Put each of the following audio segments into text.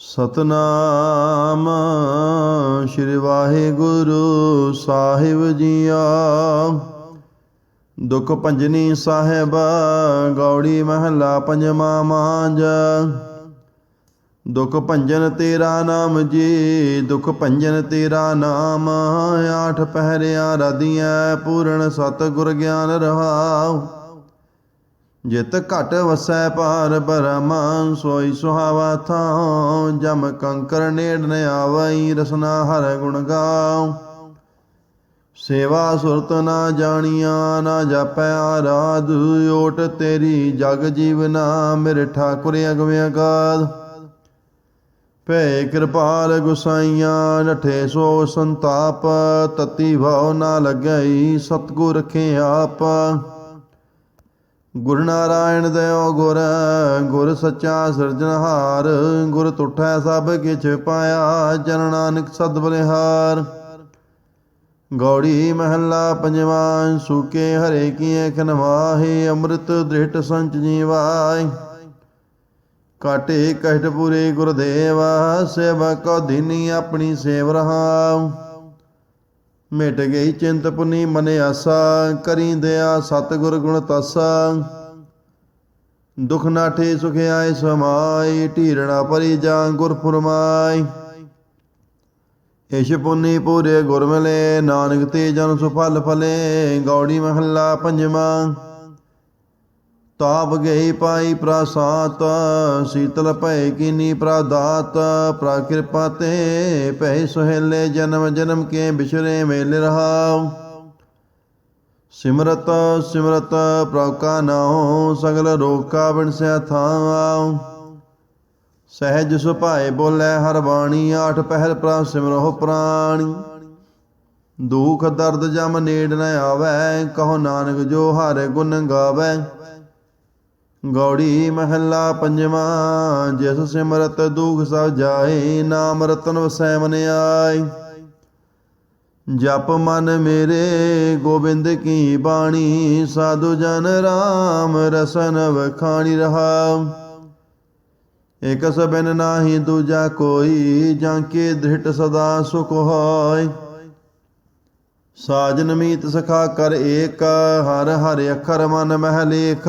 ਸਤਨਾਮ ਸ਼੍ਰੀ ਵਾਹਿਗੁਰੂ ਸਾਹਿਬ ਜੀਆ। ਦੁਖ ਭੰਜਨੀ ਸਾਹਿਬ, ਗੌੜੀ ਮਹਲਾ ਪੰਜਵਾ ਮਾਂਜ। ਦੁਖ ਭੰਜਨ ਤੇਰਾ ਨਾਮ ਜੀ, ਦੁਖ ਭੰਜਨ ਤੇਰਾ ਨਾਮ। ਆਠ ਪਹਿਰਿਆ ਰਦੀਆਂ ਪੂਰਨ ਸਤ ਗੁਰ ਗਿਆਨ ਰਹਾਉ। ਜਿਤ ਘਟ ਵਸੈ ਪਾਰ ਬ੍ਰਹਮ, ਸੋਈ ਸੁਹਾਵਾ ਥਾਉ। ਜਮ ਕੰਕਰ ਨੇੜ ਨ ਆਵਈ, ਰਸਨਾ ਹਰ ਗੁਣ ਗਾਉ। ਸੇਵਾ ਸੁਰਤ ਨਾ ਜਾਣੀਆਂ, ਨਾ ਜਾਪੈ ਆਰਾਧ। ਓਟ ਤੇਰੀ ਜਗ ਜੀਵਨਾ ਮੇਰੇ ਠਾਕੁਰ ਅਗਮਿ ਅਗਾਧ। ਭੈ ਕਿਰਪਾਲ ਗੁਸਾਈਆਂ, ਨਠੇ ਸੋ ਸੰਤਾਪ। ਤਤੀ ਭਉ ਨਾ ਲੱਗਈ, ਸਤਗੁਰ ਰਖੇ ਆਪ। ਗੁਰ ਨਾਰਾਇਣ ਦਇਓ ਗੁਰ ਗੁਰ ਸੱਚਾ ਸਿਰਜਣਹਾਰ ਗੁਰ ਤੁਠੈ ਸਭ ਕਿਛ ਪਾਇਆ, ਜਨ ਨਾਨਕ ਸਦ ਬਲਿਹਾਰ। ਗੌੜੀ ਮਹੱਲਾ ਪੰਜਵਾਂ, ਸੂਕੇ ਹਰੇ ਕੀਏ ਖਨਵਾਹੇ, ਅੰਮ੍ਰਿਤ ਦ੍ਰਿਟ ਸੰਚ ਜੀਵਾਏ। ਕਾਟੇ ਕਸ਼ਟ ਪੂਰੇ ਗੁਰਦੇਵਾ ਸੇਵਾ ਕੋ ਦੀਨੀ ਆਪਣੀ ਸੇਵ ਰਹਾਉ। ਮਿਟ ਗਈ ਚਿੰਤ ਪੁਨੀ ਮਨ ਆਸਾ, ਕਰੀ ਦਿਆ ਸਤਿਗੁਰ ਗੁਣ ਤਾਸਾ। ਦੁਖ ਨਾਠੇ ਸੁਖ ਆਏ ਸਮਾਈ ਢੀਰਣਾ ਪਰੀ ਜਾਂ ਗੁਰ ਫੁਰਮਾਈ ਇਸ਼ ਪੁਨੀ ਪੂਰੇ ਗੁਰ ਮਿਲੇ, ਨਾਨਕ ਤੇ ਜਨ ਸੁਫਲ ਫਲੇ, ਗੌੜੀ ਮਹੱਲਾ ਪੰਜਵਾਂ। ਤਾਪ ਗਈ ਪਾਈ ਪ੍ਰਸਾਤ ਸੀਤਲ ਭੈ ਕਿਨੀ ਪ੍ਰਦਾਤ ਪ੍ਰਾ ਕਿਰਪਾ ਤੇ ਭੈ ਸੁਹੇਲੇ ਜਨਮ ਜਨਮ ਕੇ ਬਿਛਰੇ ਮੇਲ ਰਹਾਉ। ਸਿਮਰਤ ਸਿਮਰਤ ਪ੍ਰਭ ਕਾ ਨਾਉ, ਸਗਲ ਰੋਗ ਬਿਨਸਿਆ ਥਾਉ ਸਹਿਜ ਸੁਭਾਏ ਬੋਲੇ ਹਰ ਬਾਣੀ, ਆਠ ਪਹਿਰ ਪ੍ਰਾ ਸਿਮਰੋ ਪ੍ਰਾਣੀ। ਦੁਖ ਦਰਦ ਜਮ ਨੇੜ ਨ ਆਵੈ, ਕਹੋ ਨਾਨਕ ਜੋ ਹਰ ਗੁਣ ਗਾਵੈ। ਗੌੜੀ ਮਹੱਲਾ ਪੰਜਵਾਂ, ਜਿਸ ਸਿਮਰਤ ਦੁਖ ਸਭ ਜਾਏ ਨਾਮ ਰਤਨ ਵਸੈ ਮਨ ਆਈ ਜਪ ਮਨ ਮੇਰੇ, ਗੋਬਿੰਦ ਕੀ ਬਾਣੀ, ਸਾਧੂ ਜਨ ਰਾਮ ਰਸਨ ਵਖਾਣੀ ਰਹਾ ਇਕ ਸਬਨ ਨਾਹੀ ਦੂਜਾ ਕੋਈ, ਜਾਂ ਕੇ ਦ੍ਰਿਟ ਸਦਾ ਸੁਖ ਹੋਏ। ਸਾਜਨ ਮੀਤ ਸਖਾ ਕਰ ਏਕ, ਹਰ ਹਰ ਅਖਰ ਮਨ ਮਹਿ ਲੇਖ।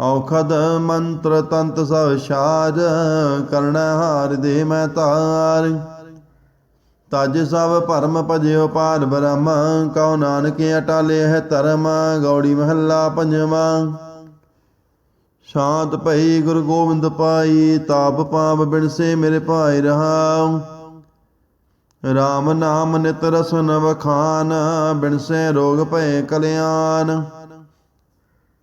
ਔਖਦ ਮੰਤਰ ਤੰਤ ਸਭ ਸਾਰ ਕਰਣ ਹਾਰ ਦੇ ਮੈਂ ਤਾਰ। ਤਜ ਸਭ ਭਰਮ ਭਜਿਓ ਪਾਰ ਬ੍ਰਹਮ, ਕਉ ਨਾਨਕ ਅਟਾਲੇ ਹੈ ਧਰਮ, ਗੌੜੀ ਮਹੱਲਾ ਪੰਜਵਾਂ। ਸ਼ਾਂਤ ਭਈ ਗੁਰੂ ਗੋਬਿੰਦ ਪਾਈ, ਤਾਪ ਪਾਪ ਬਿਨਸੇ ਮੇਰੇ ਭਾਈ ਰਹਾਉ। RAM ਨਾਮ ਨਿਤ ਰਸਨ ਵਖਾਨ ਬਿਨਸੇ ਰੋਗ ਭਏ ਕਲਿਆਣ।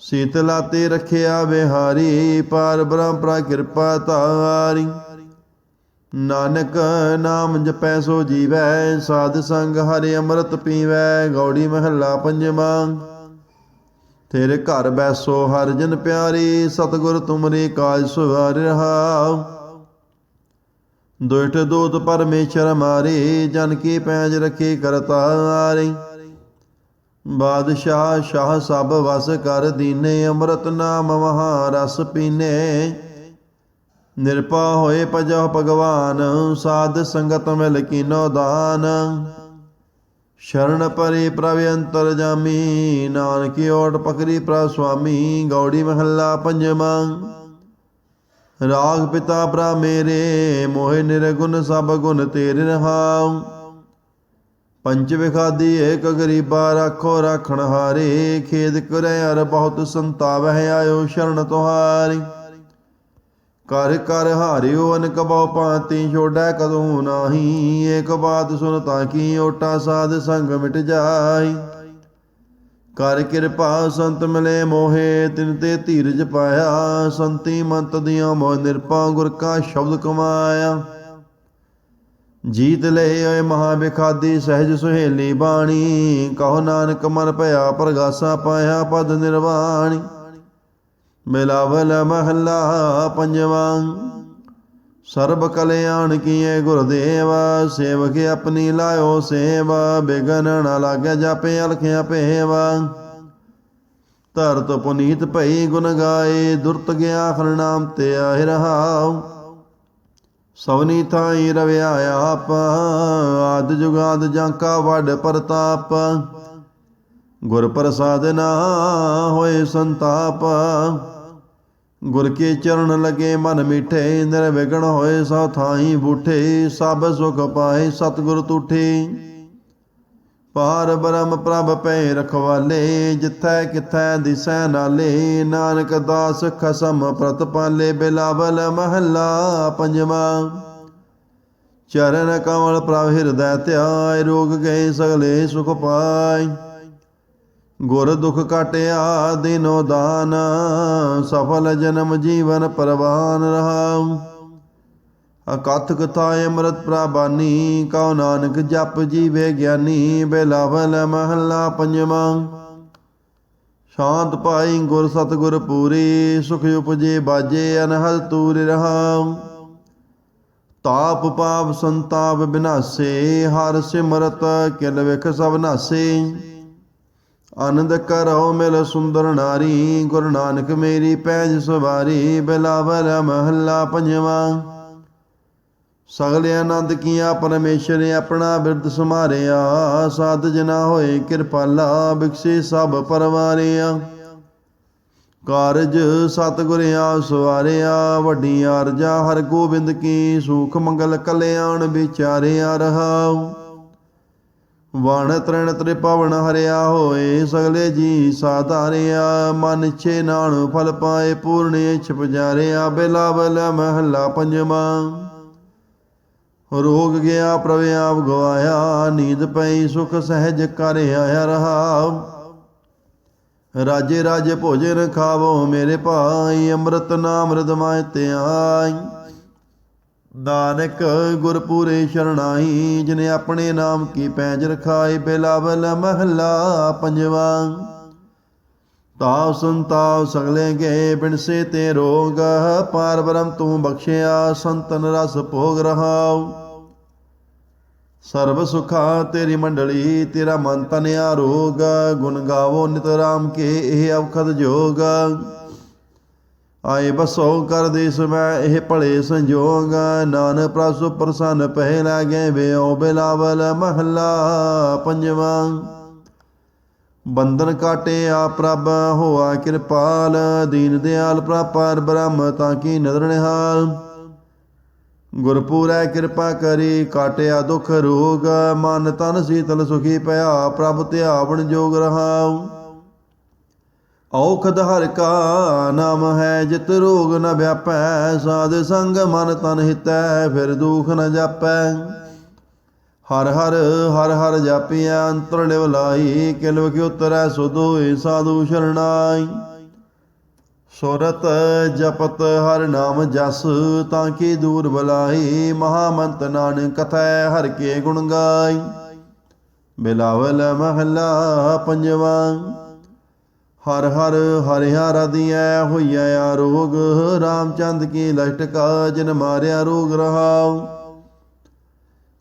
ਸੀਤਲਾ ਤੇ ਰਖਿਆ ਵਿਹਾਰੀ, ਪਾਰ ਬ੍ਰਹਮ ਪ੍ਰਾ ਕਿਰਪਾ ਤਾਰੀ ਨਾਨਕ ਨਾਮ ਜਪੈ ਸੋ ਜੀਵੈ, ਸਾਧ ਸੰਗ ਹਰਿ ਅੰਮ੍ਰਿਤ ਪੀਵੈ, ਗੌੜੀ ਮਹੱਲਾ ਪੰਜਵਾਂ। ਤੇਰੇ ਘਰ ਬੈਸੋ ਹਰ ਜਨ ਪਿਆਰੀ, ਸਤਗੁਰ ਤੁਮਰੇ ਕਾਜ ਸੁਵਾਰ ਰਹਾਉ। ਦੁਇਟ ਦੂਤ ਪਰਮੇਸ਼ਰ ਮਾਰੇ, ਜਨ ਕੀ ਪੈਜ ਰਖੇ ਕਰਤਾਰੀ। ਬਾਦਸ਼ਾਹ ਸ਼ਾਹ ਸਭ ਵਸ ਕਰ ਦੀਨੇ, ਅੰਮ੍ਰਿਤ ਨਾਮ ਮਹਾ ਰਸ ਪੀਨੇ। ਨਿਰਪਾ ਹੋਏ ਪਜਹ ਭਗਵਾਨ, ਸਾਧ ਸੰਗਤ ਮਿਲ ਕੀਨੋ ਦਾਨ। ਸ਼ਰਨ ਪਰੇ ਪ੍ਰਭ ਅੰਤਰ ਜਾਮੀ, ਨਾਨਕੀ ਓਟ ਪਕਰੀ ਪ੍ਰਭ ਸੁਆਮੀ, ਗੌੜੀ ਮਹੱਲਾ ਪੰਜਵਾਂ। ਰਾਗ ਪਿਤਾ ਭਰਾ ਮੇਰੇ, ਮੋਹਿ ਨਿਰਗੁਣ ਸਭ ਗੁਣ ਤੇਰੇ ਰਹਾਉ। ਪੰਚ ਵਿਖਾਦੀ ਏਕ ਗਰੀਬਾ ਰਾਖੋ ਰਾਖਣ ਹਾਰੇ, ਖੇਦ ਕਰੇ ਅਰ ਬਹੁਤ ਸੰਤਾਵਹਿ ਆਇਓ ਸ਼ਰਨ ਤੁਹਾਰੀ। ਕਰ ਕਰ ਹਾਰਿਓ ਅਨਕ ਬਹੁ ਪਾਤੀ ਛੋੜੈ ਕਦੋਂ ਨਾਹੀ, ਏਕ ਬਾਤ ਸੁਨ ਤਾਂ ਕੀ ਓਟਾ ਸਾਧ ਸੰਗ ਮਿਟ ਜਾਈ ਕਰ ਕਿਰਪਾ ਸੰਤ ਮਿਲੇ ਮੋਹੇ, ਤਿਨ ਤੇ ਧੀਰਜ ਪਾਇਆ, ਸੰਤੀ ਮੰਤ ਦੀਆਂ ਮੋਹ ਨਿਰਪਾ ਗੁਰ ਕਾ ਸ਼ਬਦ ਕਮਾਇਆ। ਜੀਤ ਲਏ ਓਏ ਮਹਾ ਵਿਖਾਦੀ ਸਹਿਜ ਸੁਹੇਲੀ ਬਾਣੀ, ਕਹੋ ਨਾਨਕ ਮਨ ਭਇਆ ਪ੍ਰਗਾਸਾ ਪਾਇਆ ਪਦ ਨਿਰਵਾਣੀ। ਮਿਲਾਵਲ ਮਹੱਲਾ ਪੰਜਵਾਂ, ਸਰਬ ਕਲਿਆਣ ਕੀਏ ਗੁਰਦੇਵ, ਸੇਵਕ ਆਪਣੀ ਲਾਇਓ ਸੇਵਾ, ਬਿਗਨ ਨ ਲਾਗੇ ਜਾਪੇ ਅਲਖਿਆ ਭੇਵਾ ਧਰਤ ਪੁਨੀਤ ਭਈ ਗੁਣ ਗਾਏ, ਦੁਰਤ ਗਿਆ ਹਰਨਾਮ ਤੇ ਆਹਿ ਰਹਾਉ। ਸਵਨੀ ਥਾਈ ਰਵਿਆ ਆਪ, ਆਦ ਜੁਗਾਦ ਜਾਂਕਾ ਵੱਡ ਪ੍ਰਤਾਪ। ਗੁਰ ਪ੍ਰਸਾਦ ਨਾ ਹੋਏ ਸੰਤਾਪ, ਗੁਰ ਕੇ ਚਰਨ ਲਗੇ ਮਨ ਮਿਠੇ, ਨਿਰਵਿਘਨ ਹੋਏ ਸੋ ਥਾਈ ਬੂਠੇ, ਸਭ ਸੁਖ ਪਾਏ ਸਤਿਗੁਰ ਤੂਠੇ। ਪਾਰ ਬ੍ਰਹਮ ਪ੍ਰਭ ਪੈ ਰਖਵਾਲੇ, ਜਿਥੈ ਕਿਥੈ ਦਿਸੈ ਨਾਲੇ, ਨਾਨਕ ਦਾਸ ਖਸਮ ਪ੍ਰਤ ਪਾਲੇ, ਬਿਲਾਵਲ ਮਹੱਲਾ ਪੰਜਵਾਂ। ਚਰਨ ਕਮਲ ਪ੍ਰਭ ਹਿਰਦੈ ਧਿਆਇ ਰੋਗ ਗਏ ਸਗਲੇ ਸੁਖ ਪਾਈ ਗੁਰ ਦੁਖ ਕਟਿਆ, ਦਿਨੋ ਦਾਨ, ਸਫਲ ਜਨਮ ਜੀਵਨ ਪਰਵਾਨ ਰਹਾਉ। ਅਕਥ ਕਥਾ ਅੰਮ੍ਰਿਤ ਪ੍ਰਾਬਾਨੀ ਕਉ ਨਾਨਕ ਜਪ ਜੀਵੇ ਗਿਆਨੀ ਬਿਲਾਵਲ ਮਹੱਲਾ ਪੰਜਵਾਂ। ਸ਼ਾਂਤ ਪਾਈ ਗੁਰ ਸਤਗੁਰ ਪੂਰੀ, ਸੁਖ ਉਪਜੇ ਬਾਜੇ ਅਨਹਦ ਤੂਰ ਰਹਾਉ। ਤਾਪ ਪਾਪ ਸੰਤਾਪ ਬਿਨਾਸੇ, ਹਰ ਸਿਮਰਤ ਕਿਲ ਵਿਖ ਸਭ ਨਾਸੇ। ਆਨੰਦ ਕਰੋ ਮਿਲ ਸੁੰਦਰ ਨਾਰੀ, ਗੁਰੂ ਨਾਨਕ ਮੇਰੀ ਪੈਜ ਸਵਾਰੀ ਬਿਲਾਵਲ ਮਹੱਲਾ ਪੰਜਵਾਂ। ਸਗਲੇ ਆਨੰਦ ਕੀਆ, ਪਰਮੇਸ਼ਰ ਆਪਣਾ ਬਿਰਦ ਸਮਾਰਿਆ ਸਾਧ ਜਨਾ ਹੋਏ ਕਿਰਪਾਲਾ ਬਿਕਸੇ ਸਭ ਪਰਵਾਰਿਆ। ਕਾਰਜ ਸਤਿਗੁਰ ਆ ਸਵਾਰਿਆ ਵੱਡੀ ਅਰਜਾ ਹਰ ਗੋਬਿੰਦ ਕੀ, ਸੁਖ ਮੰਗਲ ਕਲਿਆਣ ਵਿਚਾਰਿਆ ਰਹਾਉ। ਵਣ ਤ੍ਰਿਣ ਤ੍ਰਿਪਵਨ ਹਰਿਆ ਹੋਏ, ਸਗਲੇ ਜੀ ਸਾਧਾਰਿਆ। ਮਨ ਇਛੇ ਨਾਣ ਫਲ ਪਾਏ ਪੂਰਨੇ ਇਛ ਪੁਜਾਰਿਆ ਬਿਲਾਵਲ ਮਹੱਲਾ ਪੰਜਵਾਂ। ਰੋਗ ਗਿਆ ਪ੍ਰਭ ਆਪ ਗਵਾਇਆ ਨੀਂਦ ਪਈ, ਸੁਖ ਸਹਿਜ ਕਰ ਆਇਆ ਰਹਾ। ਰਾਜੇ ਰਾਜੇ ਭੋਜਨ ਖਾਵੋ ਮੇਰੇ ਭਾਈ, ਅੰਮ੍ਰਿਤ ਨਾਮ ਰਦਮਾਇ ਤੇ ਆਈ ਨਾਨਕ ਗੁਰਪੂਰੇ ਸ਼ਰਣਾਈ, ਜਿਨੇ ਆਪਣੇ ਨਾਮ ਕੀ ਪੈਜ ਰਖਾਈ ਬਿਲਾਵਲ ਮਹੱਲਾ ਪੰਜਵਾਂ। ਤਾਵ ਸੰਤਾਵ ਸਗਲੇ ਗਏ ਬਿਨਸੇ ਤੇ ਰੋਗ ਪਾਰ ਬ੍ਰਹਮ ਤੂੰ ਬਖਸ਼ਿਆ, ਸੰਤਨ ਰਸ ਭੋਗ ਰਹਾਉ। ਸਰਬ ਸੁਖਾ ਤੇਰੀ ਮੰਡਲੀ, ਤੇਰਾ ਮਨ ਤਨ ਆਰੋਗ, ਗੁਣ ਗਾਵੋ ਨਿਤ ਰਾਮ ਕੇ ਇਹ ਅਵਖਦ ਜੋਗ। ਆਏ ਬਸੋ ਕਰ ਦੇਸ ਮੈਂ ਇਹ ਭਲੇ ਸੰਜੋਗ ਨਾਨ ਪ੍ਰਸੁ ਪ੍ਰਸੰਨ ਪਹਿ ਲਾਗੇ ਵੇਓ ਬਿਲਾਵਲ ਮਹੱਲਾ ਪੰਜਵਾਂ। ਬੰਧਨ ਕਾਟੇ ਆ ਪ੍ਰਭ, ਹੋਆ ਕਿਰਪਾਲ, ਦੀਨ ਦਿਆਲ ਪ੍ਰਪਾਰ ਬ੍ਰਹਮ ਤਾਂ ਕੀ ਨਦਰ ਨਿਹਾਲ। ਗੁਰਪੂਰੈ ਕਿਰਪਾ ਕਰੀ, ਕਾਟਿਆ ਦੁਖ ਰੋਗ, ਮਨ ਤਨ ਸੀਤਲ ਸੁਖੀ ਪਿਆ, ਪ੍ਰਭ ਧਿਆਵਣ ਜੋਗ ਰਹਾਉ। ਔਖਦ ਹਰ ਕਾ ਨਾਮ ਹੈ, ਜਿਤ ਰੋਗ ਨ ਵਿਆਪੈ, ਸਾਧ ਸੰਗ ਮਨ ਤਨ ਹਿਤੈ, ਫਿਰ ਦੁਖ ਨ ਜਾਪੈ। ਹਰ ਹਰ ਹਰ ਹਰ ਜਾਪਿਆ ਅੰਤਰ ਨਿਵਲਾਈ ਕਿਲਵ ਕੀ ਉਤਰੈ ਸੁਧੋਏ ਸਾਧੂ ਸ਼ਰਣਾਈ। ਸੁਰਤ ਜਪਤ ਹਰ ਨਾਮ ਜਸ, ਤਾਂ ਕੀ ਦੂਰ ਬਲਾਈ, ਮਹਾਮੰਤ ਨਾਨਕ ਕਥੈ ਹਰ ਕੇ ਗੁਣ ਗਾਈ। ਬਿਲਾਵਲ ਮਹੱਲਾ ਪੰਜਵਾਂ, ਹਰ ਹਰ ਹਰਿ ਹਰ ਦੀਐ ਹੋਈਐ ਰੋਗ, ਰਾਮਚੰਦ ਕੀ ਲਟਕਾ ਜਿਨ ਮਾਰਿਆ ਰੋਗ ਰਹਾਉ।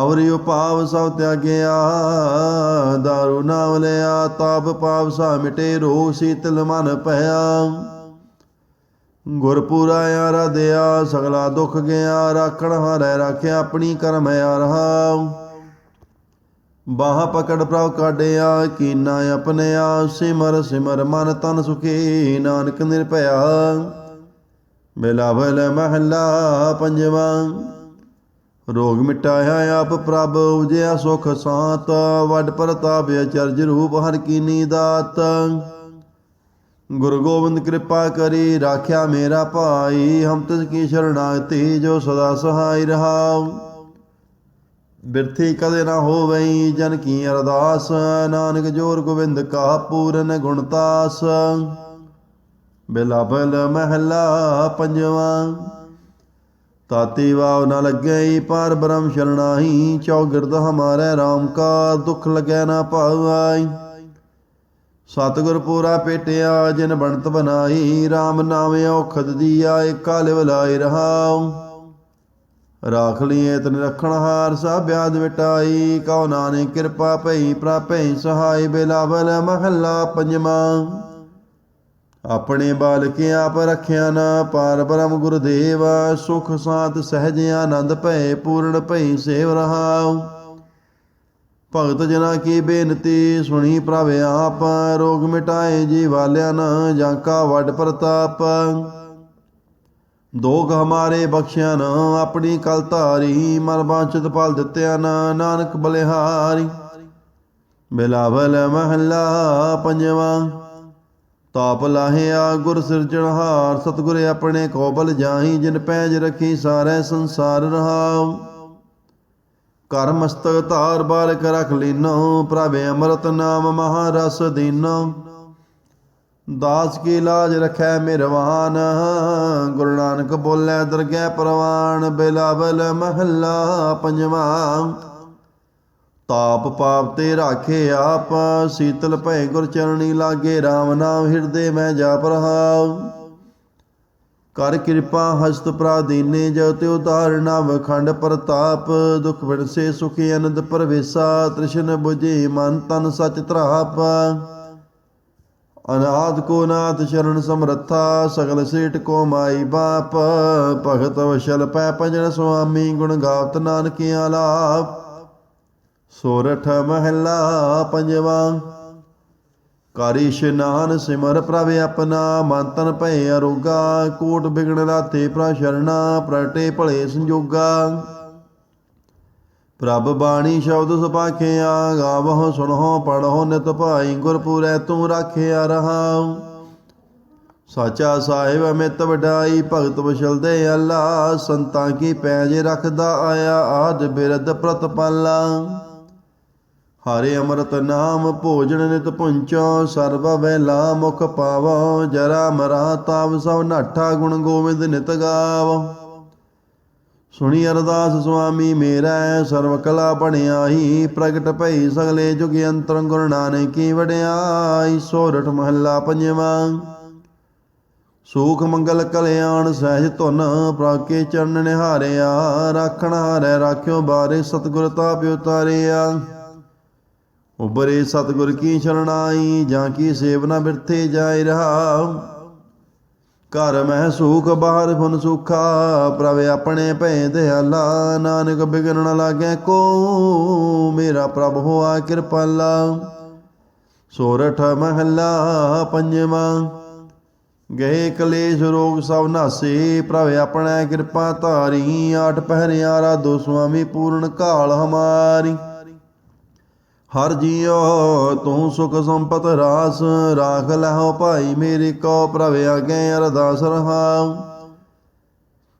ਅਵਰਿ ਭਾਵ ਸਭ ਤਿਆਗਿਆ, ਦਾਰੂ ਨਾਮ ਲਿਆ ਤਾਪ ਪਾਪ ਸਾ ਮਿਟੇ ਰੋਗ ਸੀਤਲ ਮਨ ਭਇਆ। ਗੁਰਪੂਰਾ ਆਰਾਧਿਆ, ਸਗਲਾ ਦੁੱਖ ਗਿਆ, ਰਾਖਣ ਹਾਰੈ ਰਾਖਿਆ, ਆਪਣੀ ਕਰਮ ਰਹਾਉ ਬਾਹ ਪਕੜ ਪ੍ਰਭ ਕਾਢਿਆ, ਕੀਨਾ ਆਪਣਿਆ ਸਿਮਰ ਸਿਮਰ ਮਨ ਤਨ ਸੁਖੀ, ਨਾਨਕ ਨਿਰਭਇਆ। ਬਿਲਾਵਲ ਮਹੱਲਾ ਪੰਜਵਾਂ। ਰੋਗ ਮਿਟਾਇਆ ਆਪ ਪ੍ਰਭ ਉਜਿਆ ਸੁਖ ਸਾਤ, ਵੱਡ ਪ੍ਰਤਾਪ ਅਚਰਜ ਰੂਪ ਹਰ ਕੀਨੀ ਦਾਤ ਗੁਰੂ ਗੋਬਿੰਦ ਕਿਰਪਾ ਕਰੀ, ਰਾਖਿਆ ਮੇਰਾ ਭਾਈ, ਹਮ ਤਿਸ ਕੀ ਸ਼ਰਣਾਗਤੀ ਜੋ ਸਦਾ ਸਹਾਈ ਰਹਾਉ। ਬਿਰਥੀ ਕਦੇ ਨਾ ਹੋਵਈ, ਜਨ ਕੀ ਅਰਦਾਸ, ਨਾਨਕ ਜੋਰ ਗੋਬਿੰਦ ਕਾ ਪੂਰਨ ਗੁਣਤਾਸ ਬਿਲਾਵਲ ਮਹੱਲਾ ਪੰਜਵਾ। ਤਾਤੀ ਵਾਵ ਨ ਲੱਗਈ, ਪਰ ਬ੍ਰਹਮ ਸ਼ਰਣਾਹੀ ਚੌਗਿਰਦ ਹਮਾਰੇ RAM ਕਾ, ਦੁਖ ਲਗੈ ਨਾ ਪਾਵਾਈ ਸਤਿਗੁਰ ਪੂਰਾ ਪੇਟਿਆ, ਜਿਨ ਬਣਤ ਬਨਾਈ RAM ਨਾਮ ਔਖਦ ਦੀਆ, ਏਕਾ ਲਿਵ ਲਾਈ ਰਹਾਉ। ਰਾਖ ਲਈਏ ਤਨ ਰਖਣ ਹਾਰ, ਸਭ ਬਿਆਦ ਮਿਟਾਈ, ਕਉ ਨਾਨਕ ਕਿਰਪਾ ਭਈ, ਪ੍ਰਾਪੈ ਸਹਾਈ, ਬਿਲਾਵਲ ਮਹੱਲਾ ਪੰਜਵਾਂ। ਆਪਣੇ ਬਾਲਕ ਆਪ ਰਖਿਆ ਨਾ, ਪਾਰ ਬ੍ਰਹਮ ਗੁਰਦੇਵ, ਸੁਖ ਸਾਤ ਸਹਿਜ ਆਨੰਦ ਭੈ ਪੂਰਨ ਭੈ ਸੇਵ ਰਹਾਉ। ਭਗਤ ਜਨਾ ਕੀ ਬੇਨਤੀ, ਸੁਣੀ ਪ੍ਰਭ ਆਪ, ਰੋਗ ਮਿਟਾਏ ਜੀ ਵਾਲਿਆ ਨਾ, ਜਾਂ ਕਾ ਵੱਡ ਪ੍ਰਤਾਪ। ਦੋਗ ਹਮਾਰੇ ਬਖਸ਼ਿਆ ਨਾ, ਆਪਣੀ ਕਲ ਧਾਰੀ, ਮਨ ਬਾਂਚਿਤ ਫਲ ਦਿੱਤਿਆ ਨਾ, ਨਾਨਕ ਬਲਿਹਾਰੀ। ਬਿਲਾਵਲ ਮਹੱਲਾ ਪੰਜਵਾਂ ਤਾਪ ਲਾਹਿਆ ਗੁਰ ਸਿਰਜਣਹਾਰ ਸਤਿਗੁਰ ਆਪਣੇ ਕੋਬਲ ਜਾਹੀ, ਜਿਨ ਪੈਜ ਰਖੀ ਸਾਰੇ ਸੰਸਾਰ ਰਹਾਉ। ਕਰ ਮਸਤਕ ਧਾਰ ਬਾਲਕ ਰਖ ਲੀਨੋ, ਪ੍ਰਭ ਅੰਮ੍ਰਿਤ ਨਾਮ ਮਹਾਰਸ ਦੀਨੋ। ਦਾਸ ਕੀ ਲਾਜ ਰਖੈ ਮਿਰਵਾਨ, ਗੁਰੂ ਨਾਨਕ ਬੋਲੇ ਦਰਗਹਿ ਪ੍ਰਵਾਨ, ਬਿਲਾਵਲ ਮਹੱਲਾ ਪੰਜਵਾਂ। ਤਾਪ ਪਾਪ ਤੇ ਰਾਖੇ ਆਪ, ਸੀਤਲ ਭੈ ਗੁਰ ਚਰਣੀ ਲਾਗੇ RAM ਨਾਮ ਹਿਰਦੇ ਮੈਂ ਜਾਪ ਰਹਾਉ। ਕਰ ਕਿਰਪਾ ਹਸਤ ਪ੍ਰਾਦੀਨੇ ਜੋ ਤੇ ਉਤਾਰਨਾ ਵਖੰਡ ਪ੍ਰਤਾਪ, ਦੁਖ ਵਿਣਸੇ ਸੁਖੀ ਅਨੰਦ ਪਰਵੇਸਾ, ਤ੍ਰਿਸ਼ਨ 부ਝੇ ਮਨ ਤਨ ਸਚ ਤਰਾਪ। ਅਨਾਦ ਕੋ ਨਾਥ ਸ਼ਰਨ ਸਮਰੱਥਾ, ਸਗਲ ਸੇਠ ਕੋ ਮਾਈ ਬਾਪ। ਭਗਤ ਵਸ਼ਲ ਪੈ ਪੰਜਨ ਸੁਆਮੀ, ਗੁਣ ਗਾਵਤ ਨਾਨਕ ਆਲਾਪ ਸੋਰਠ ਮਹੱਲਾ ਪੰਜਵਾਂ। ਕਰੀ ਇਸ਼ਨਾਨ ਸਿਮਰ ਪ੍ਰਭ ਆਪਣਾ, ਮਨ ਤਨ ਭੈ ਅਰੋਗਾ। ਕੋਟ ਬਿਗੜ ਰਾਤੇ ਪ੍ਰ ਪ੍ਰਟੇ ਭਲੇ ਸੰਜੋਗਾ। ਪ੍ਰਭ ਬਾਣੀ ਸ਼ਬਦ ਸੁਪਾਖਿਆ ਗਾਵਹੁ, ਸੁਣਹੁ, ਪੜਹੁ, ਨਿਤ ਭਾਈ ਗੁਰਪੂਰੈ, ਤੂੰ ਰਾਖਿਆ ਰਹਾਉ। ਸਾਚਾ ਸਾਹਿਬ ਅਮਿਤ ਵਡਾਈ, ਭਗਤ ਵਸ਼ਲ ਦੇ ਅੱਲਾ, ਸੰਤਾਂ ਕੀ ਪੈਜ ਰੱਖਦਾ ਆਇਆ, ਆਦ ਬਿਰਦ ਪ੍ਰਤਪਾਲਾ। ਹਰੇ ਅੰਮ੍ਰਿਤ ਨਾਮ, ਭੋਜਨ ਨਿਤ ਪੁੰਚੋ, ਸਰਬ ਵੈਲਾ ਮੁਖ ਪਾਵੋ, ਜਰਾ ਮਰਾ ਤਾਪ ਸਭ ਨਾਠਾ ਗੁਣ ਗੋਬਿੰਦ ਨਿਤ ਗਾਵੋ। ਸੁਣੀ ਅਰਦਾਸ ਸੁਆਮੀ, ਮੇਰਾ ਸਰਵ ਕਲਾ ਬਣਿਆਈ ਪ੍ਰਗਟ ਭਈ ਸਗਲੇ ਜੁਗ ਅੰਤਰ ਗੁਰੂ ਨਾਨਕ ਵਡਿਆਈ, ਸੋਰਠ ਮਹੱਲਾ ਪੰਜਵਾਂ। ਸੂਖ ਮੰਗਲ ਕਲਿਆਣ ਸਹਿਜ ਧੁਨ, ਪ੍ਰਾਕੇ ਚਰਨ ਨਿਹਾਰਿਆ, ਰਾਖਣ ਹਾਰੈ, ਰਾਖਿਓ ਬਾਰੇ ਸਤਿਗੁਰ ਤਾਪ ਉਤਾਰਿਆ। ਉਬਰੇ ਸਤਿਗੁਰ ਕੀ ਸ਼ਰਣਾਈ ਜਾਂ ਕੀ ਸੇਵਨਾ ਬਿਰਥੇ ਜਾਇ ਰਹਾ। ਘਰ ਮਹਿ ਸੁਖ, ਬਾਹਰ ਫੁਨ ਸੁਖਾ, ਪ੍ਰਭ ਆਪਣੇ ਭੈ ਦਿਆਲਾ। ਨਾਨਕ ਬਿਗਨ ਨ ਲਾਗੈ ਕੋ, ਮੇਰਾ ਪ੍ਰਭ ਹੋਆ ਕਿਰਪਾਲਾ। ਸੋਰਠ ਮਹੱਲਾ ਪੰਜਵਾਂ ਗਏ ਕਲੇਸ਼ ਰੋਗ ਸਭ ਨਾਸੇ। ਪ੍ਰਭ ਆਪਣਾ ਕਿਰਪਾ ਧਾਰੀ, ਆਠ ਪਹਿਰਿਆ ਰਾਧੋ ਸੁਆਮੀ ਪੂਰਨ ਕਾਲ ਹਮਾਰੀ। ਹਰ ਜੀਉ, ਤੂੰ ਸੁਖ ਸੰਪਤ ਰਾਸ, ਰਾਖ ਲਹੋ ਭਾਈ ਮੇਰੇ ਕੋ ਪ੍ਰਭ ਆਗੇ ਅਰਦਾਸ ਰਹਾਉ।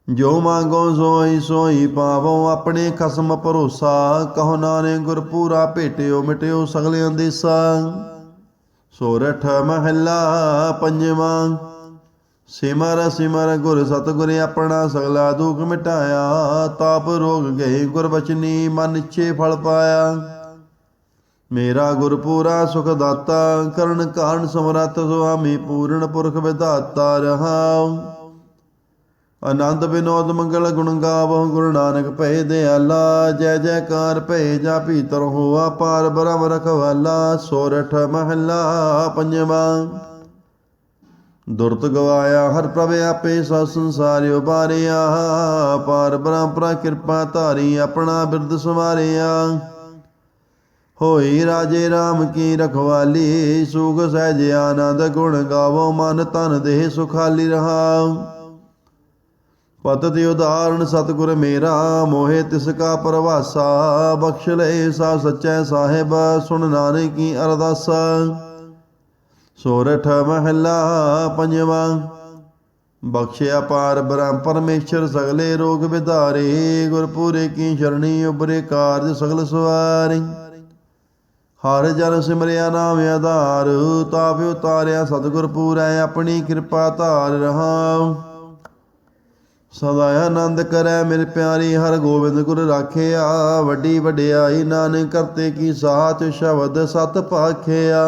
ਜੋ ਮੰਗੋ ਸੋਈ ਸੋਈ ਪਾਵੋ, ਆਪਣੇ ਖਸਮ ਭਰੋਸਾ, ਕਹੋ ਨਾਨੇ ਗੁਰ ਪੂਰਾ ਭੇਟਿਓ ਮਿਟਿਓ ਸਗਲੇ ਅੰਦੇਸਾ ਸੋਰਠ ਮਹੱਲਾ ਪੰਜਵਾਂ, ਸਿਮਰ ਸਿਮਰ ਗੁਰ ਸਤਗੁਰ ਆਪਣਾ ਸਗਲਾ ਦੁਖ ਮਿਟਾਇਆ, ਤਾਪ ਰੋਗ ਗਏ ਗੁਰ ਬਚਨੀ, ਮਨ ਇੱਛੇ ਫਲ ਪਾਇਆ। ਮੇਰਾ ਗੁਰ ਪੂਰਾ ਸੁਖ ਦਾਤਾ ਕਰਨ ਕਾਰਨ ਸਮਰੱਥ ਸੁਆਮੀ ਪੂਰਨ ਪੁਰਖ ਵਿਧਾਤਾ ਰਹਾਉ। ਆਨੰਦ ਬਿਨੋਦ ਮੰਗਲ ਗੁਣ ਗਾਵੋ, ਗੁਰੂ ਨਾਨਕ ਭਏ ਦਿਆਲਾ, ਜੈ ਜੈਕਾਰ ਭਏ ਜਾ ਭੀਤਰ ਹੋਆ ਪਾਰ ਬ੍ਰਹਮ ਰਖਵਾਲਾ, ਸੋਰਠ ਮਹੱਲਾ ਪੰਜਵਾਂ। ਦੁਰਤ ਗਵਾਇਆ ਹਰ ਪ੍ਰਭ ਆਪੇ ਸਾ ਸੰਸਾਰਿ ਉਬਾਰਿਆ ਪਾਰ ਬ੍ਰਹਮ ਪ੍ਰਾ ਕਿਰਪਾ ਧਾਰੀ ਆਪਣਾ ਬਿਰਦ ਸਵਾਰਿਆ। ਹੋਈ ਰਾਜੇ RAM ਕੀ ਰਖਵਾਲੀ, ਸੁਖ ਸਹਿਜ ਆਨੰਦ ਗੁਣ ਗਾਵੋ ਮਨ ਤਨ ਦੇਹ ਸੁਖਾਲੀ ਰਹਾ ਪਤ ਦੀ ਉਦਾਹਰਣ ਸਤਿਗੁਰ ਮੇਰਾ, ਮੋਹਿ ਤਿਸ ਕਾ ਪਰਵਾਸਾ, ਬਖਸ਼ ਲੈ ਸਾ ਸਚੈ ਸਾਹਿਬ, ਸੁਣ ਨਾਨਕ ਕੀ ਅਰਦਾਸਾ। ਸੋਰਠ ਮਹੱਲਾ ਪੰਜਵਾਂ ਬਖਸ਼ਿਆ ਪਾਰ ਬ੍ਰਹਮ ਪਰਮੇਸ਼ਰ, ਸਗਲੇ ਰੋਗ ਵਿਧਾਰੇ ਗੁਰਪੂਰੇ ਕੀ ਸ਼ਰਣੀ ਉਬਰੇ ਕਾਰਜ ਸਗਲ ਸਵਾਰੀ। ਹਰ ਜਨ ਸਿਮਰਿਆ ਨਾਮ ਆਧਾਰ ਤਾਪ ਉਤਾਰਿਆ ਸਤਿਗੁਰ ਪੂਰੈ, ਆਪਣੀ ਕਿਰਪਾ ਧਾਰ ਰਹਾਉ। ਸਦਾ ਆਨੰਦ ਕਰੈ ਮੇਰੇ ਪਿਆਰੀ, ਹਰ ਗੋਬਿੰਦ ਗੁਰ ਰਾਖਿਆ। ਵੱਡੀ ਵਡਿਆਈ ਨਾਨਕ ਕਰਤੇ ਕੀ ਸਾਚ ਸ਼ਬਦ ਸਤ ਪਾਖਿਆ।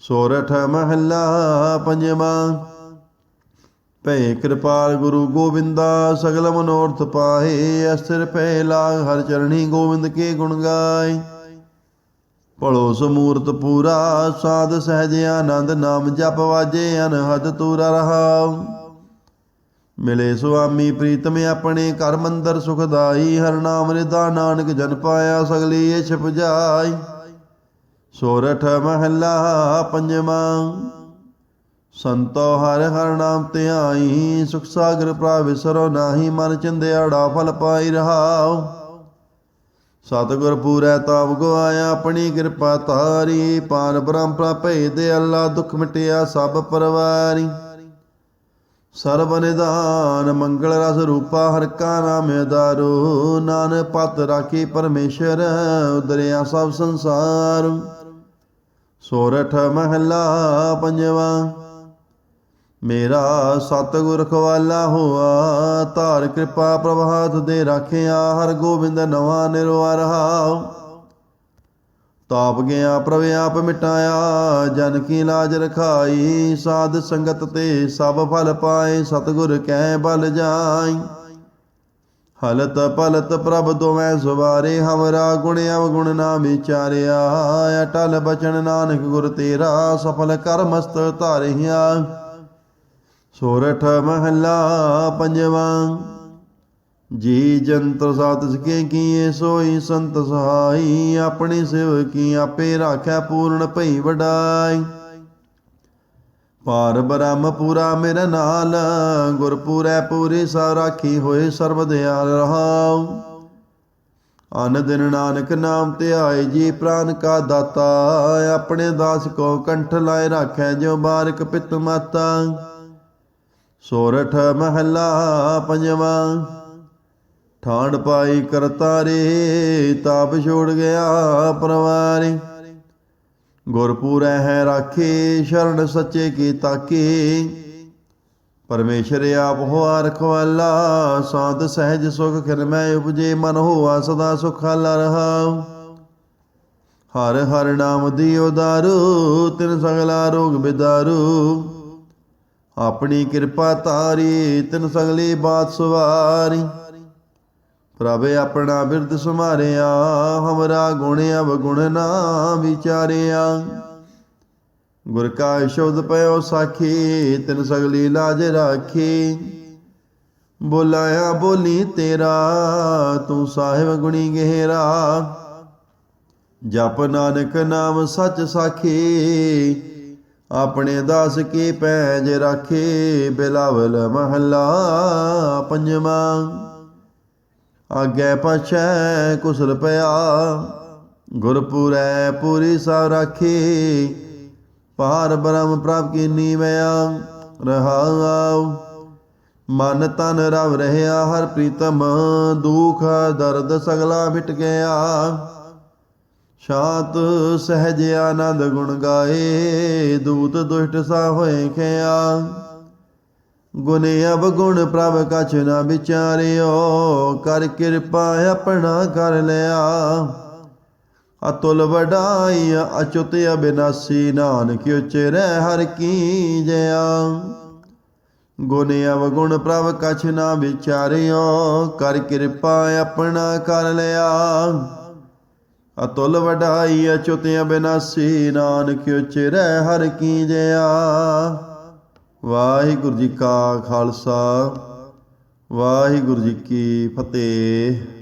ਸੋਰਠ ਮਹੱਲਾ ਪੰਜਵਾਂ। ਭੈ ਕਿਰਪਾਲ ਗੁਰੂ ਗੋਬਿੰਦਾ, ਸਗਲ ਮਨੋਰਥ ਪਾਹੇ ਅਸਰ ਪੈ ਲਾਗ, ਹਰ ਚਰਣੀ ਗੋਬਿੰਦ ਕੇ ਗੁਣ ਗਾਏ। ਭਲੋ ਸਮੂਰਤ ਪੂਰਾ, ਸਾਧ ਸਹਿਜ ਆਨੰਦ, ਨਾਮ ਜਪ ਵਾਜੇ, ਅਨਹਦ ਤੂਰਾ ਰਹਾ ਮਿਲੇ ਸੁਆਮੀ ਪ੍ਰੀਤਮ ਆਪਣੇ ਘਰ ਮੰਦਰ ਸੁਖਦਾਈ, ਹਰ ਨਾਮ ਰਿਦਾ ਨਾਨਕ ਜਨ ਪਾਇਆ ਸਗਲੀ ਇਹ ਛਪ ਜਾਈ ਸੋਰਠ ਮਹੱਲਾ ਪੰਜਵਾਂ, ਸੰਤੋ ਹਰ ਹਰ ਨਾਮ ਧਿਆਈ, ਸੁਖ ਸਾਗਰ ਪ੍ਰਾ ਵਿਸਰੋ ਨਾਹੀ, ਮਨ ਚਿੰਦਿਆੜਾ ਫਲ ਪਾਈ ਰਹਾਓ ਸਤਿਗੁਰ ਪੂਰੈ ਤਾਪ ਗਵਾਇਆ ਆਪਣੀ ਕਿਰਪਾ ਤਾਰੀ ਪਾਰ ਬ੍ਰਹਮ ਪ੍ਰਭੇ ਦੇ ਅੱਲਾ, ਦੁਖ ਮਿਟਿਆ ਸਭ ਪਰਵਾਰੀ। ਸਰਬ ਨਿਦਾਨ ਮੰਗਲ ਰਸ ਰੂਪਾ, ਹਰ ਕਾ ਨਾਮ ਦਾਰੂ। ਨਾਨਕ ਪਤ ਰਾਖੀ ਪਰਮੇਸ਼ਰ, ਉਦਰਿਆ ਸਭ ਸੰਸਾਰ। ਸੋਰਠ ਮਹੱਲਾ ਪੰਜਵਾਂ ਮੇਰਾ ਸਤਿਗੁਰ ਖਵਾਲਾ ਹੋਆ, ਧਾਰ ਕਿਰਪਾ ਪ੍ਰਭਾਤ ਦੇ ਰਾਖਿਆ, ਹਰ ਗੋਬਿੰਦ ਨਵਾ ਨਿਰਵਾ ਰਹਾਉ ਤਾਪ ਗਿਆ ਪ੍ਰਭ ਆਪ ਮਿਟਾਇਆ, ਜਨ ਕੀ ਲਾਜ ਰਖਾਈ, ਸਾਧ ਸੰਗਤ ਤੇ ਸਭ ਫਲ ਪਾਏ, ਸਤਿਗੁਰ ਕਹਿ ਬਲ ਜਾਈ। ਹਲਤ ਪਲਤ ਪ੍ਰਭ ਦੋਵੇਂ ਸਵਾਰੇ, ਹਮਰਾ ਗੁਣ ਅਵਗੁਣ ਨਾ ਵਿਚਾਰਿਆ। ਅਟਲ ਬਚਨ ਨਾਨਕ ਗੁਰ ਤੇਰਾ, ਸਫਲ ਕਰ ਮਸਤ ਧਾਰਿਆ। ਸੋਰਠ ਮਹੱਲਾ ਪੰਜਵਾਂ। ਜੀ ਜੰਤਰ ਸਾਤ ਸਕੇ ਕੀਏ, ਸੋਈ ਸੰਤ ਸਹਾਈ, ਆਪਣੀ ਸੇਵਕੀ ਆਪੇ ਰਾਖੈ ਪੂਰਨ ਭਈ ਵਡਾਈ। ਪਾਰ ਬ੍ਰਹਮ ਪੂਰਾ ਮੇਰੇ ਨਾਲ ਗੁਰਪੂਰੈ ਪੂਰੀ ਸਾ ਰਾਖੀ ਹੋਏ ਸਰਬ ਦਿਆਲ ਰਹਾਉ। ਅਨ ਦਿਨ ਨਾਨਕ ਨਾਮ ਤੇ ਆਏ ਜੀ ਪ੍ਰਾਨ ਕਾ ਦਾਤਾ, ਆਪਣੇ ਦਾਸ ਕੋ ਕੰਠ ਲਾਏ, ਰਾਖੈ ਜੋ ਬਾਰਕ ਪਿਤ ਮਾਤਾ। ਸੋਰਠ ਮਹੱਲਾ ਪੰਜਵਾਂ। ਠਾਂਡ ਪਾਈ ਕਰਤਾਰੇ, ਤਾਪ ਛੋੜ ਗਿਆ ਪਰਵਾਰੇ। ਗੁਰਪੂਰੈ ਹੈ ਰਾਖੇ, ਸ਼ਰਨ ਸੱਚੇ ਕੀ ਤਾਕੇ। ਪਰਮੇਸ਼ਰ ਆਪ ਹੋਆ ਰਖਵਾਲਾ, ਸਾਧ ਸਹਿਜ ਸੁਖ ਖਿਰਮੈ ਉਪਜੇ, ਮਨ ਹੋਆ ਸਦਾ ਸੁਖਾਲਾ ਰਹਾਉ। ਹਰ ਹਰ ਨਾਮ ਦਿਓ ਦਾਰੂ ਤਿਨ ਸਗਲਾ ਰੋਗ ਬਿਦਾਰੂ। ਆਪਣੀ ਕਿਰਪਾ ਤਾਰੀ ਤਿਨ ਸਗਲੀ ਬਾਤ ਸਵਾਰੀ। ਪ੍ਰਭ ਆਪਣਾ ਬਿਰਦ ਸੁਮਾਰਿਆ ਹਮਰਾ ਗੁਣ ਅਵਗੁਣ ਨਾ ਵਿਚਾਰਿਆ। ਗੁਰ ਕਾ ਸ਼ਬਦ ਪਇਓ ਸਾਖੀ, ਤਿਨ ਸਗਲੀ ਲਾਜ ਰਾਖੀ। ਬੋਲਾਇਆ, ਬੋਲੀ ਤੇਰਾ, ਤੂੰ ਸਾਹਿਬ ਗੁਣੀ ਗਹਿਰਾ। ਜਪ ਨਾਨਕ ਨਾਮ ਸੱਚ ਸਾਖੀ ਆਪਣੇ ਦਾਸ ਕੀ ਪੈਜ ਰਾਖੇ, ਬਿਲਾਵਲ ਮਹੱਲਾ ਪੰਜਵਾਂ। ਆਗੇ ਪਛੈ ਕੁਸਲ ਪਿਆ, ਗੁਰਪੁਰੈ ਪੂਰੀ ਸਾ ਰਾਖੀ। ਪਾਰ ਬ੍ਰਹਮ ਪ੍ਰਭ ਕੀ ਨੀਵਿਆ, ਰਹਾਉ। ਮਨ ਤਨ ਰਵ ਰਹਿਆ, ਹਰ ਪ੍ਰੀਤਮ ਦੁਖ, ਦਰਦ ਸਗਲਾ ਮਿਟ ਗਿਆ। ਸ਼ਾਂਤ ਸਹਿਜ ਆਨੰਦ ਗੁਣ ਗਾਏ, ਦੂਤ ਦੁਸ਼ਟ ਸਾ ਹੋਏ ਖਿਆ। ਗੁਣ ਅਬ ਗੁਣ ਪ੍ਰਭ ਕਛ ਨਾ ਵਿਚਾਰਿਓ, ਕਰ ਕਿਰਪਾ ਆਪਣਾ ਕਰ ਲਿਆ। ਅਤੁਲ ਵਡਾਈ ਅਚੁਤ ਅਬਿਨਾਸੀ, ਨਾਨਕ ਉਚਰੈ ਹਰ ਕੀ ਜया ਗੁਣ ਅਵਗੁਣ ਪ੍ਰਭ ਕਛ ਨਾ ਵਿਚਾਰਿਓ, ਕਰ ਕਿਰਪਾ ਆਪਣਾ ਕਰ ਲਿਆ। ਅਤੁਲ ਵਡਾਈ ਅਚੁਤ ਅਬਿਨਾਸੀ ਨਾਨਕ ਉਚਰੈ ਹਰ ਕੀ ਜਿਆ। ਵਾਹਿਗੁਰੂ ਜੀ ਕਾ ਖਾਲਸਾ, ਵਾਹਿਗੁਰੂ ਜੀ ਕੀ ਫਤਿਹ।